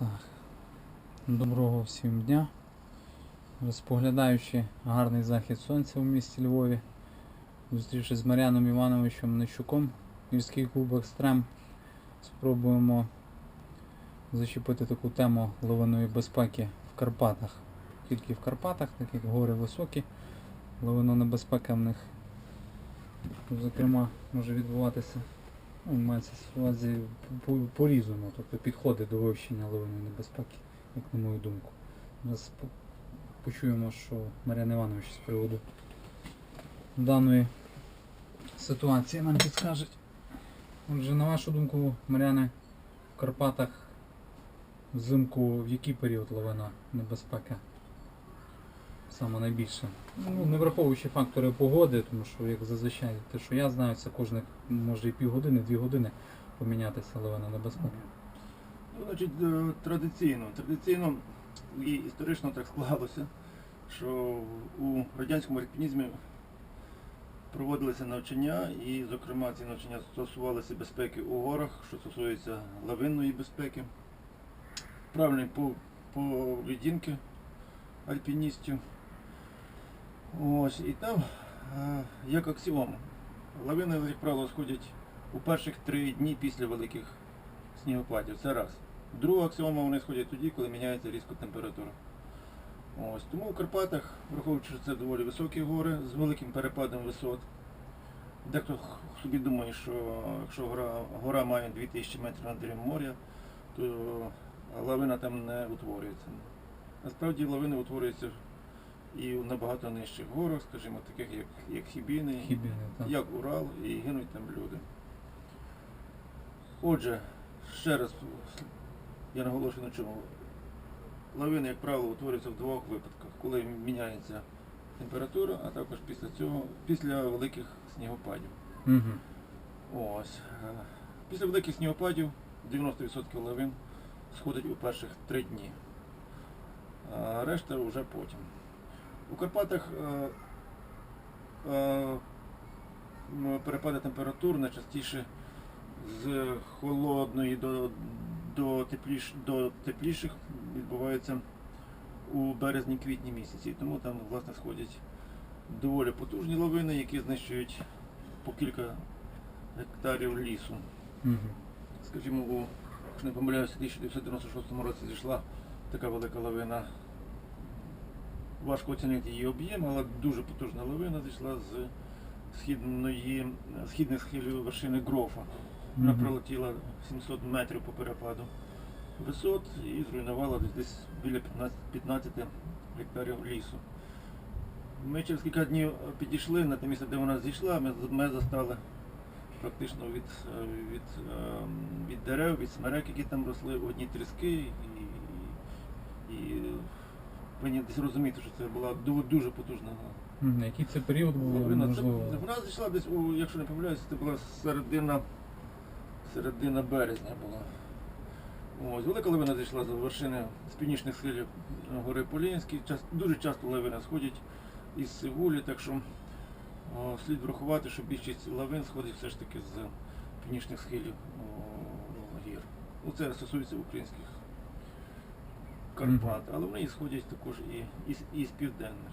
Так. Доброго всім дня. Споглядаючи гарний захід сонця в місті Львові, зустрівшись з Мар'яном Івановичем Нещуком, гірський клуб Екстрем, спробуємо зачепити таку тему лавиної безпеки в Карпатах. Тільки в Карпатах, так як гори високі, лавина небезпека в них, зокрема, може відбуватися мається увазі по- по-різному, тобто підходи до вивчення лавинної небезпеки, як на мою думку. Зараз почуємо, що Мар'ян Іванович з приводу даної ситуації нам підскаже. Отже, на вашу думку, Мар'яне, в Карпатах взимку в який період лавина небезпека? Саме найбільше. Ну, не враховуючи фактори погоди, тому що, як зазвичай, те, що я знаю, це кожних може і півгодини, дві години помінятися лавина небезпека. Ну, значить, е, традиційно, традиційно і історично так склалося, що у радянському альпінізмі проводилися навчання, і, зокрема, ці навчання стосувалися безпеки у горах, що стосується лавинної безпеки, правильної пов- поведінки альпіністів. Ось, і там, е, як аксіома, лавини, як правило, сходять у перших три дні після великих снігопадів. Це раз. Друга аксіома вони сходять тоді, коли міняється різко температура. Ось. Тому в Карпатах, враховуючи, що це доволі високі гори з великим перепадом висот. Дехто собі думає, що якщо гора, гора має 2000 метрів над рівнем моря, то лавина там не утворюється. Насправді лавини утворюються і в набагато нижчих горах, скажімо, таких як, як Хібіни, Хібіни, так. як Урал, і гинуть там люди. Отже, ще раз я наголошую на чому. Лавини, як правило, утворюються в двох випадках, коли міняється температура, а також після цього, після великих снігопадів. Угу. Ось. Після великих снігопадів 90% лавин сходить у перших три дні. А решта вже потім. У Карпатах е, е, перепади температур найчастіше з холодної до, до, тепліш, до тепліших відбуваються у березні-квітні місяці. Тому там власне сходять доволі потужні лавини, які знищують по кілька гектарів лісу. Угу. Скажімо, у, якщо не помиляюся, у 1996 році зійшла така велика лавина. Важко оцінити її об'єм, але дуже потужна лавина зійшла з східної, східних схилів вершини Грофа. Вона пролетіла 700 метрів по перепаду висот і зруйнувала десь, десь біля 15, 15 гектарів лісу. Ми через кілька днів підійшли на те місце, де вона зійшла, ми, ми застали практично від, від, ем, від дерев, від смерек, які там росли, одні тріски, і, і повинні десь розуміти, що це була дуже потужна Угу. Який це період був, лавина. Це, можливо? вона зійшла десь, у, якщо не помиляюся, це була середина, середина березня була. Ось, велика лавина зійшла з вершини з північних схилів гори Полінській. Час, дуже часто лавини сходять із Сигулі, так що о, слід врахувати, що більшість лавин сходить все ж таки з північних схилів о, гір. Ну, це стосується українських Карпат, але вони сходять також і, і, з- і з південних.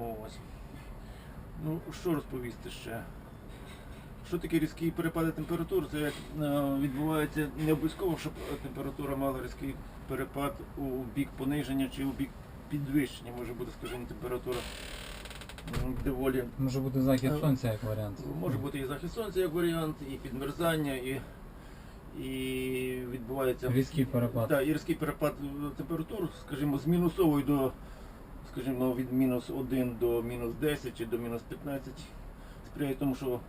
Ось. Ну, що розповісти ще? Що таке різкі перепади температур? Це як е, відбувається не обов'язково, щоб температура мала різкий перепад у бік пониження чи у бік підвищення. Може бути, скажімо, температура доволі. Може бути захід Е, сонця як варіант. Може бути і захід сонця як варіант, і підмерзання, і, і відбувається Різкий перепад. так, і різкий перепад температур, скажімо, з мінусової до, скажімо, від мінус 1 до мінус 10 чи до мінус 15 сприяє тому, що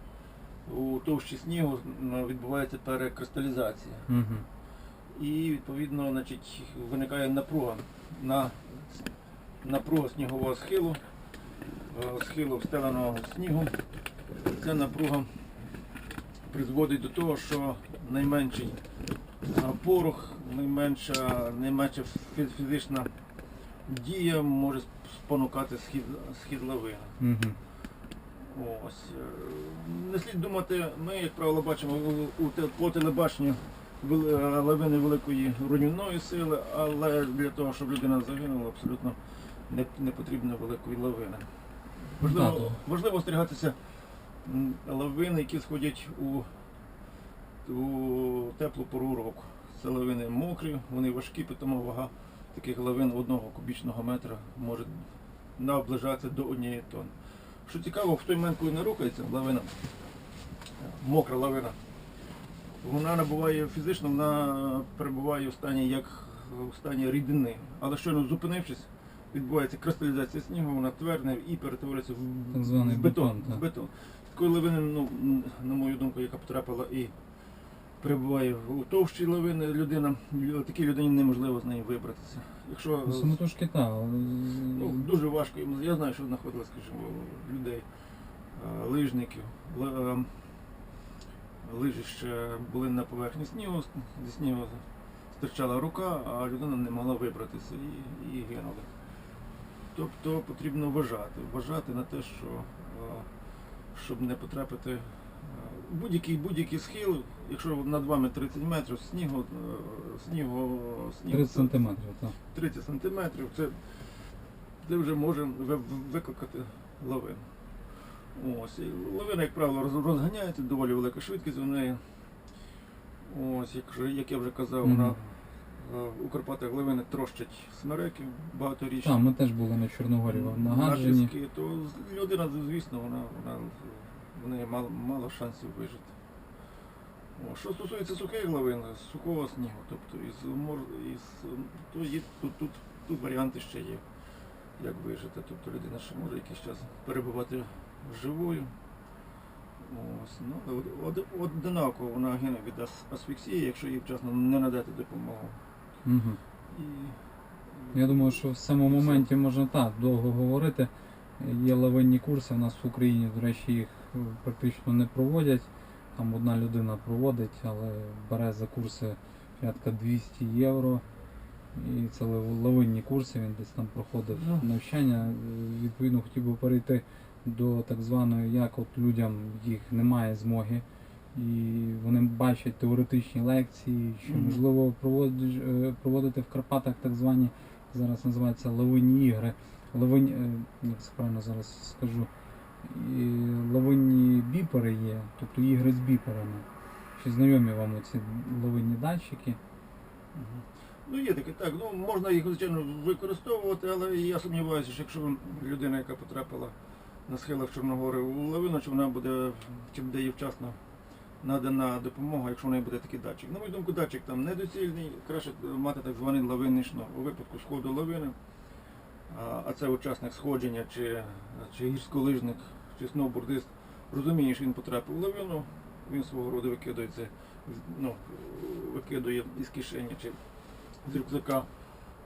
у товщі снігу відбувається перекристалізація. Угу. І відповідно значить, виникає напруга на напруга снігового схилу, е, схилу встеленого снігу. Ця напруга призводить до того, що найменший порох, найменша, найменша фізична дія може спонукати схід, схід лавини. Угу. Ось. е, Не слід думати, ми, як правило, бачимо у- у по телебаченню е, лавини великої руйнівної сили, але для того, щоб людина загинула, абсолютно не, не потрібно великої лавини. Важливо, важливо остерігатися м, лавин, які сходять у, у теплу пору року. Це лавини мокрі, вони важкі, тому вага таких лавин одного кубічного метра може наближатися до однієї тонни. Що цікаво, в той момент, коли не рухається лавина, мокра лавина, вона набуває фізично, вона перебуває в стані як в стані рідини. Але щойно зупинившись, відбувається кристалізація снігу, вона твердне і перетворюється в, Так званий в бетон. бетон, так. бетон. Такої лавини, ну, на мою думку, яка потрапила і перебуває у товщі лавини людина, такій людині неможливо з неї вибратися. Якщо Ну, Самотужки так. але, Ну, дуже важко. Я знаю, що знаходилось, скажімо, людей, е, лижників. Ли- е, Лижі ще були на поверхні снігу, зі снігу стирчала рука, а людина не могла вибратися і, і гинула. Тобто потрібно вважати, вважати на те, що е, щоб не потрапити е, будь-який будь-який схил, якщо над вами 30 метрів снігу, е, снігу, снігу 30 сантиметрів, так. 30 сантиметрів, це, це вже може ви- викликати лавину. Ось. І лавина, як правило, розганяється, доволі велика швидкість у неї. Ось, як, як я вже казав, Мгм. на, е, у Карпатах лавини трощать смереки багаторічні. Так, ми теж були на Чорногорі в нагадженні. Натиски, то людина, звісно, вона, вона, в неї мало, мало шансів вижити. О, що стосується сухих лавин, сухого снігу, тобто із мор, із, то є, тут, тут, тут варіанти ще є, як вижити. Тобто людина ще може якийсь час перебувати живою. Ось, ну, од, од, одинаково вона гине від ас- асфіксії, якщо їй вчасно не надати допомогу. Угу. І, Я думаю, що в цьому моменті можна так довго говорити. Є лавинні курси, у нас в Україні, до речі, їх практично не проводять. Там одна людина проводить, але бере за курси порядка 200 євро. І це лав- лавинні курси, він десь там проходив Ну. навчання. Відповідно, хотів би перейти до так званої, як от людям їх немає змоги. І вони бачать теоретичні лекції, що можливо е, проводити в Карпатах так звані зараз називаються лавинні ігри. Лавинь, е, як це правильно зараз скажу, і лавинні біпери є, тобто ігри з біперами. Чи знайомі вам ці лавинні датчики? Ну є таке, так. Ну можна їх звичайно використовувати, але я сумніваюся, що якщо людина, яка потрапила на схилах Чорногори у лавину, чи вона буде, чи буде їй вчасно надана допомога, якщо в неї буде такий датчик. На мою думку, датчик там недоцільний, краще мати так званий лавинний шнур. У випадку сходу лавини, а, це учасник сходження, чи, чи гірськолижник, чи сноубордист, розуміє, що він потрапив в лавину, він свого роду викидається, ну, викидує із кишені чи з рюкзака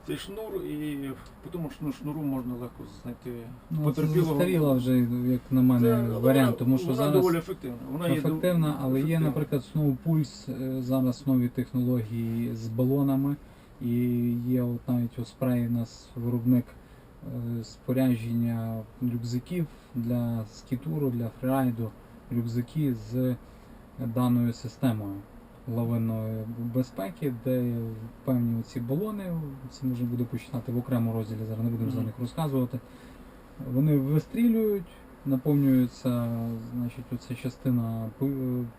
цей шнур, і по тому шну- шнуру можна легко знайти Ну, це застаріла вже, як на мене, Це- варіант, тому що вона зараз доволі ефективна. Вона є ефективна, дов- але є, наприклад, Pulse, е, зараз нові технології з балонами. І є от навіть у спреї у нас виробник спорядження рюкзаків для скітуру, для фрірайду, рюкзаки з даною системою лавинної безпеки, де певні ці балони, це можна буде почитати в окремому розділі, зараз не будемо за них розказувати. Вони вистрілюють, наповнюється, значить, оця частина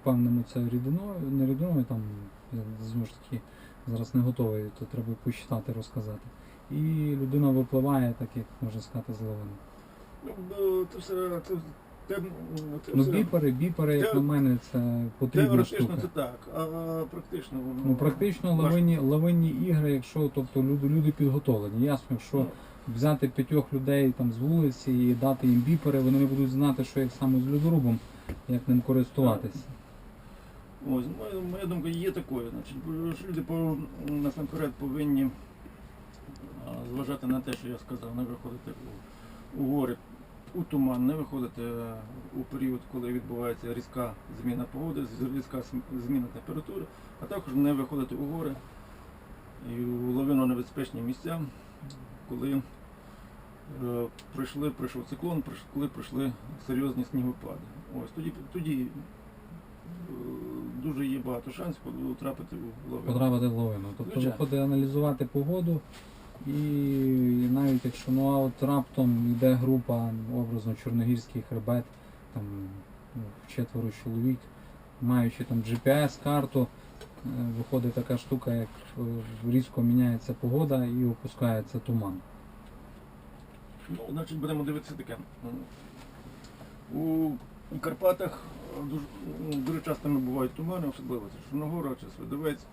певним це рідиною, не рідиною, там я знову ж таки зараз не готовий, то треба почитати, розказати. І людина випливає, так як можна сказати, з лавини. Ну, це все Ну, все- біпери, біпери, як на мене, це потрібна штука. це так, а практично воно Ну, практично лавинні, лавинні ігри, якщо тобто люди, люди підготовлені. Ясно, якщо Ну, взяти п'ятьох людей там з вулиці і дати їм біпери, вони не будуть знати, що як саме з людорубом, як ним користуватися. Ось, моя, моя думка є такою. Значить, люди по, насамперед повинні зважати на те, що я сказав, не виходити у, у гори, у туман, не виходити е, у період, коли відбувається різка зміна погоди, різка зміна температури, а також не виходити у гори і у лавино небезпечні місця, коли е, прийшли, прийшов циклон, коли прийшли серйозні снігопади. Ось тоді, тоді е, дуже є багато шансів потрапити у лавину. Потрапити в лавину. Тобто виходить аналізувати погоду і навіть якщо ну а от раптом йде група, образно чорногірський хребет, там ну, четверо чоловік, маючи там GPS-карту, е, виходить така штука, як е, різко міняється погода і опускається туман. Ну, значить, будемо дивитися таке. У, у Карпатах е, дуже, м, дуже часто бувають тумани, особливо це Чорногора чи Свидовець.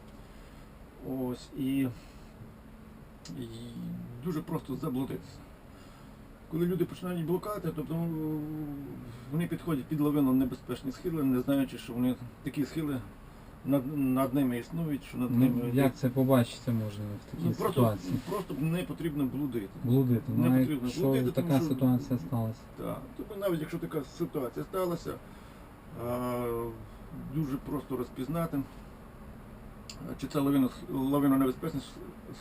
Ось, і, і дуже просто заблудитися. Коли люди починають блукати, тобто ну, вони підходять під лавину небезпечні схили, не знаючи, що вони такі схили над, над ними існують, що над ними Ну, як це побачити можна в такій Ну, просто, ситуації? просто не потрібно блудити. Блудити. не Ну, а потрібно якщо блудити, така тому що- ситуація сталася. Так. Тобто навіть якщо така ситуація сталася, а, дуже просто розпізнати, чи це лавина, лавина небезпечний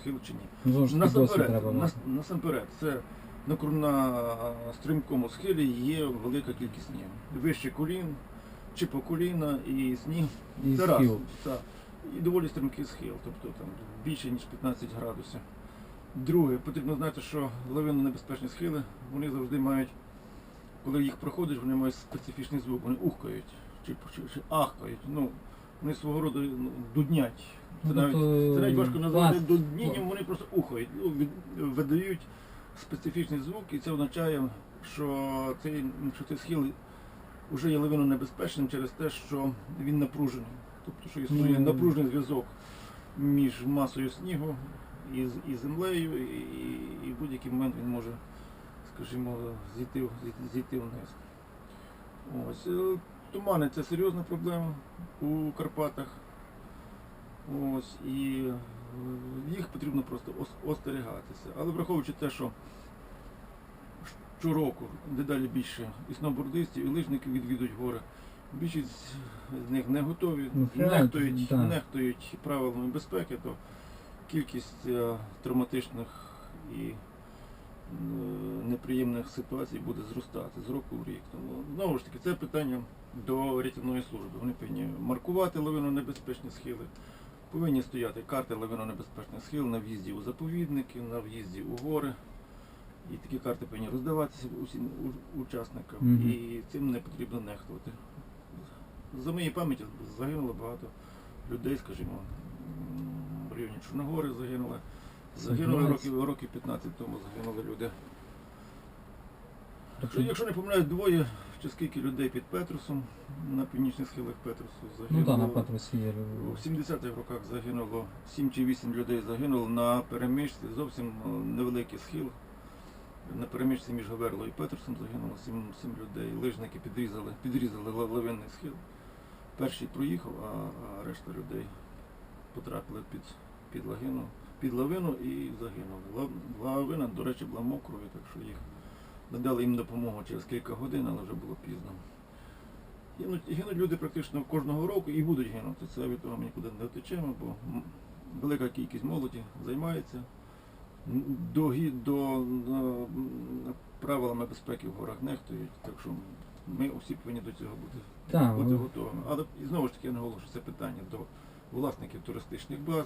схил чи ні. Ну, знову ж таки досвід Насамперед, треба мати. нас, насамперед, це на, кру- на стрімкому схилі є велика кількість снігу. Вище колін, чи по коліна і сніг. І це раз. схил. Так. І доволі стрімкий схил, тобто там більше ніж 15 градусів. Друге, потрібно знати, що лавинно небезпечні схили, вони завжди мають, коли їх проходиш, вони мають специфічний звук, вони ухкають чи, чи, чи ахкають. Ну, вони свого роду ну, дуднять. Це Ну, навіть, тобто, це навіть важко назвати клас- дуднінням, вони просто ухають, ну, від- видають специфічний звук, і це означає, що цей, що цей схил вже є лавино небезпечним через те, що він напружений. Тобто, що існує Ну, напружений зв'язок між масою снігу і, з- і землею, і, і, в будь-який момент він може, скажімо, зійти, в- зійти, зійти вниз. Ось. е, Тумани це серйозна проблема у Карпатах. Ось, і е, їх потрібно просто остерігатися. Але враховуючи те, що щороку дедалі більше і сноубордистів, і лижників відвідують гори, більшість з них не готові, Ну, нехтують, да. нехтують правилами безпеки, то кількість е, травматичних і неприємних ситуацій буде зростати з року в рік. Тому знову ж таки це питання до рятівної служби. Вони повинні маркувати лавинонебезпечні схили, повинні стояти карти лавинонебезпечних схил на в'їзді у заповідники, на в'їзді у гори. І такі карти повинні роздаватися усім учасникам. Мгм. І цим не потрібно нехтувати. За моєю пам'яті загинуло багато людей, скажімо, в районі Чорногори загинули. Загинули років, років 15 тому загинули люди. Тобто, Якщо не помиляюсь, двоє чи скільки людей під Петрусом на північних схилах Петрусу ну загинуло. так, на Петросі є. У 70-х роках загинуло 7 чи 8 людей загинуло на переміжці, зовсім е, невеликий схил. На переміжці між Говерлою і Петрусом загинуло 7, 7 людей. Лижники підрізали, підрізали лавинний схил. Перший проїхав, а, а решта людей потрапили під, під, лагину, під лавину і загинули. Ла- Лавина, до речі, була мокрою, так що їх надали їм допомогу через кілька годин, але вже було пізно. Гинуть, гинуть люди практично кожного року і будуть гинути. Це від того ми нікуди не втечемо, бо велика кількість молоді займається до, до, е, правилами безпеки в горах нехтують, так що ми всі повинні до цього бути, Так, бути ви- готовими. Але і знову ж таки я наголошую, це питання до власників туристичних баз,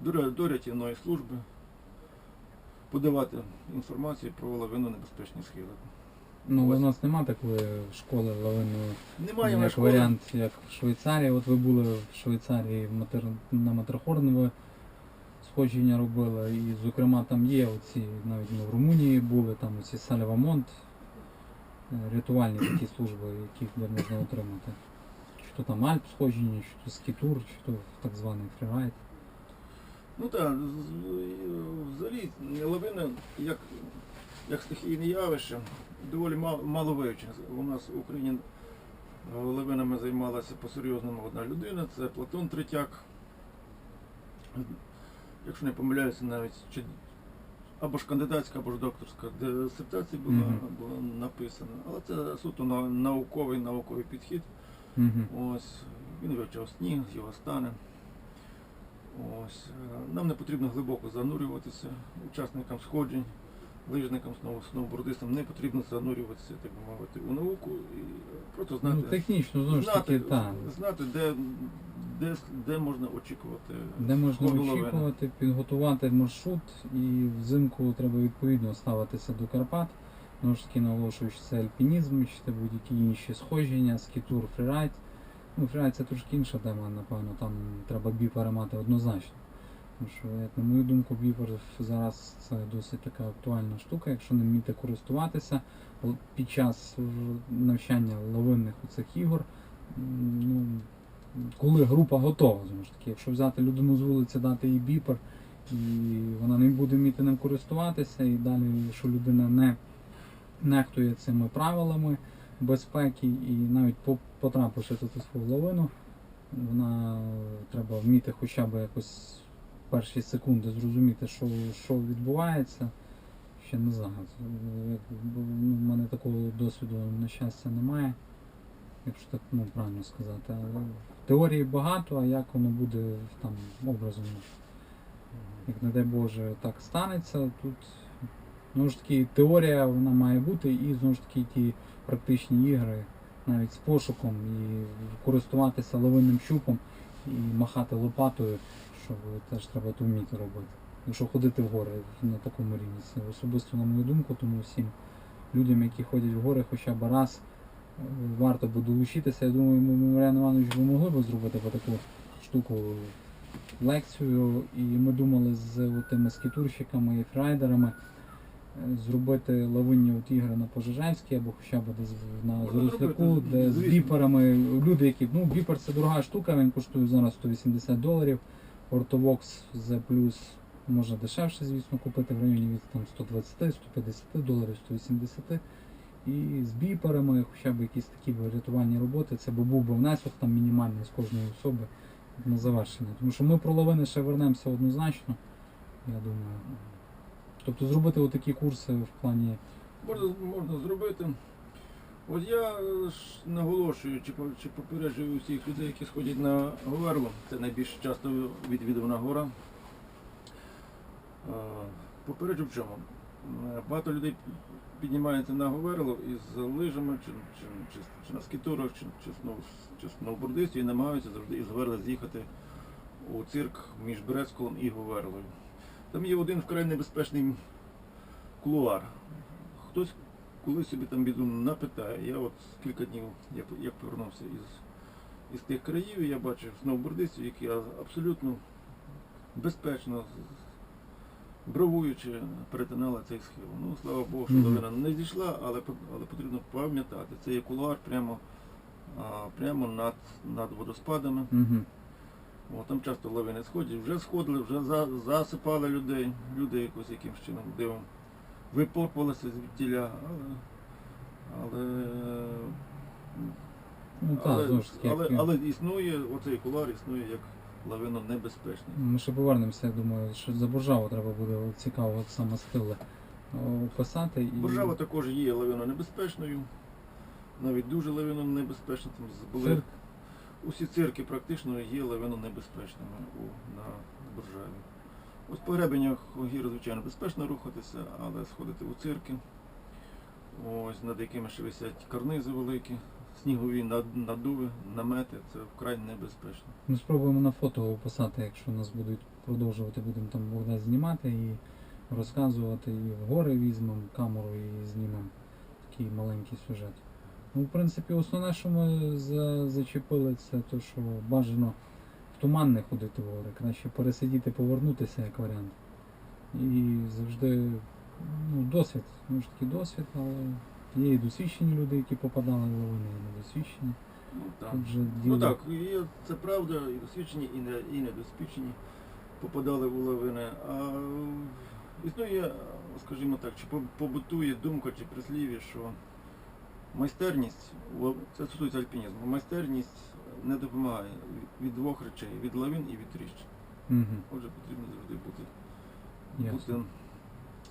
до, рятівної служби, подавати інформацію про лавину небезпечні схили. Ну, у нас нема такої школи лавинної, Немає як школи. варіант, як в Швейцарії. От ви були в Швейцарії на Матрахорн сходження робили. І, зокрема, там є оці, навіть ми в Румунії були, там оці Салівамонт, е, рятувальні такі служби, де можна отримати. Чи то там Альп сходження, чи то скітур, чи то так званий фрірайд. Ну так, взагалі лавина як, як стихійне явище доволі мало, мало вивчено. У нас в Україні е, лавинами займалася по-серйозному одна людина, це Платон Третяк. Якщо не помиляюся, навіть чи або ж кандидатська, або ж докторська дисертація була, Мгм. була написана. Але це суто науковий науковий підхід. Угу. Ось, він вивчав сніг, його стани. Ось, е, нам не потрібно глибоко занурюватися учасникам сходжень. лижникам, сноу- сноубордистам не потрібно занурюватися, так би мовити, у науку і просто знати, Ну, технічно, знову ж знати, таки, так. знати де, де, де можна очікувати. Де можна очікувати, підготувати маршрут і взимку треба відповідно ставитися до Карпат. Знову ж таки наголошую, що це альпінізм, чи це будь-які інші сходження, скітур, фрірайд. Ну, фрірайд це трошки інша тема, напевно, там треба біпери мати однозначно. Тому що, як на мою думку, біпер зараз це досить така актуальна штука, якщо не вміти користуватися під час навчання лавинних оцих ігор. Ну, коли група готова, знову ж таки, якщо взяти людину з вулиці, дати їй біпер, і вона не буде вміти ним користуватися, і далі, що людина не нехтує цими правилами безпеки, і навіть по- потрапивши тут у лавину, вона треба вміти хоча б якось перші секунди зрозуміти, що, що відбувається. Ще не знаю. Як- ну, мене такого досвіду, на щастя, немає якщо так ну, правильно сказати. Теорії багато, а як воно буде там образом, як не дай Боже, так станеться, тут знову ж таки теорія вона має бути і знову ж таки ті практичні ігри, навіть з пошуком і користуватися ловинним щупом і махати лопатою, що теж треба то вміти робити. Якщо ходити в гори на такому рівні. Це особисто на мою думку, тому всім людям, які ходять в гори хоча б раз варто би долучитися. Я думаю, Мар'ян Іванович, ви могли б зробити таку штуку лекцію. І ми думали з тими скітурщиками і фрайдерами зробити лавинні от ігри на Пожежанській або хоча б десь на Можна де з біперами. Люди, які. Ну, біпер це дорога штука, він коштує зараз 180 доларів. Ортовокс за плюс можна дешевше, звісно, купити в районі від там, 120, 150 доларів, 180. І з біперами, хоча б якісь такі б рятувальні роботи, це би був би внесок там мінімальний з кожної особи на завершення. Тому що ми про лавини ще вернемося однозначно, я думаю. Тобто зробити отакі курси в плані. Можна, можна зробити. От я е, наголошую, чи, чи попереджую усіх людей, які сходять на Говерло, це найбільш часто відвідувана гора. Е, Попереджу в чому? Е, Багато людей піднімаються на Говерло із лижами, чи, чи, чи, чи на скітурах, чи, чи, чи сноубордистів і намагаються завжди із Говерла з'їхати у цирк між Брецьколом і Говерлою. Там є один вкрай небезпечний кулуар. Хтось коли собі там біду напитає, я от кілька днів, як, як повернувся із, із тих країв, я бачив сноубордистів, які абсолютно безпечно, бравуючи, перетинали цей схил. Ну, слава Богу, що лавина не зійшла, але, але потрібно пам'ятати, це є кулуар прямо, а, прямо над, над водоспадами. О, там часто лавини сходять, вже сходили, вже за, засипали людей, люди якось якимось чином дивом випорпалися звідтіля, але, але, Ну так, але, знову ж таки. але, як- але існує, оцей кулар існує як лавино небезпечний. Ми ще повернемося, я думаю, що за Боржаву треба буде цікаво от саме стили описати. І... Боржава також є лавино небезпечною, навіть дуже лавино небезпечною. Там були Цирк. Усі цирки практично є лавино небезпечними на Боржаві. Ось по гребенях гір, звичайно, безпечно рухатися, але сходити у цирки, ось над якими ще висять карнизи великі, снігові надуви, намети, це вкрай небезпечно. Ми спробуємо на фото описати, якщо нас будуть продовжувати, будемо там Богдан знімати і розказувати, і в гори візьмемо камеру і знімемо такий маленький сюжет. Ну, в принципі, основне, що ми за, зачепили, це те, що бажано в туман не ходити в гори. Краще пересидіти, повернутися як варіант. І завжди ну, досвід, ну ж таки досвід, але є і досвідчені люди, які попадали в лавини, і недосвідчені. Ну, так. Тут же Ну діло- так, і це правда, і досвідчені, і, не, і недосвідчені попадали в лавини. А існує, скажімо так, чи по- побутує думка чи прислів'я, що майстерність, це стосується альпінізму, майстерність не допомагає від- двох речей, від лавин і від тріщин. Угу. Отже, потрібно завжди бути, Ясно. бути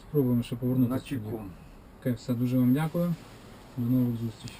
Спробуємо ще на повернутися. чеку. Окей, все, дуже вам дякую. До нових зустрічей.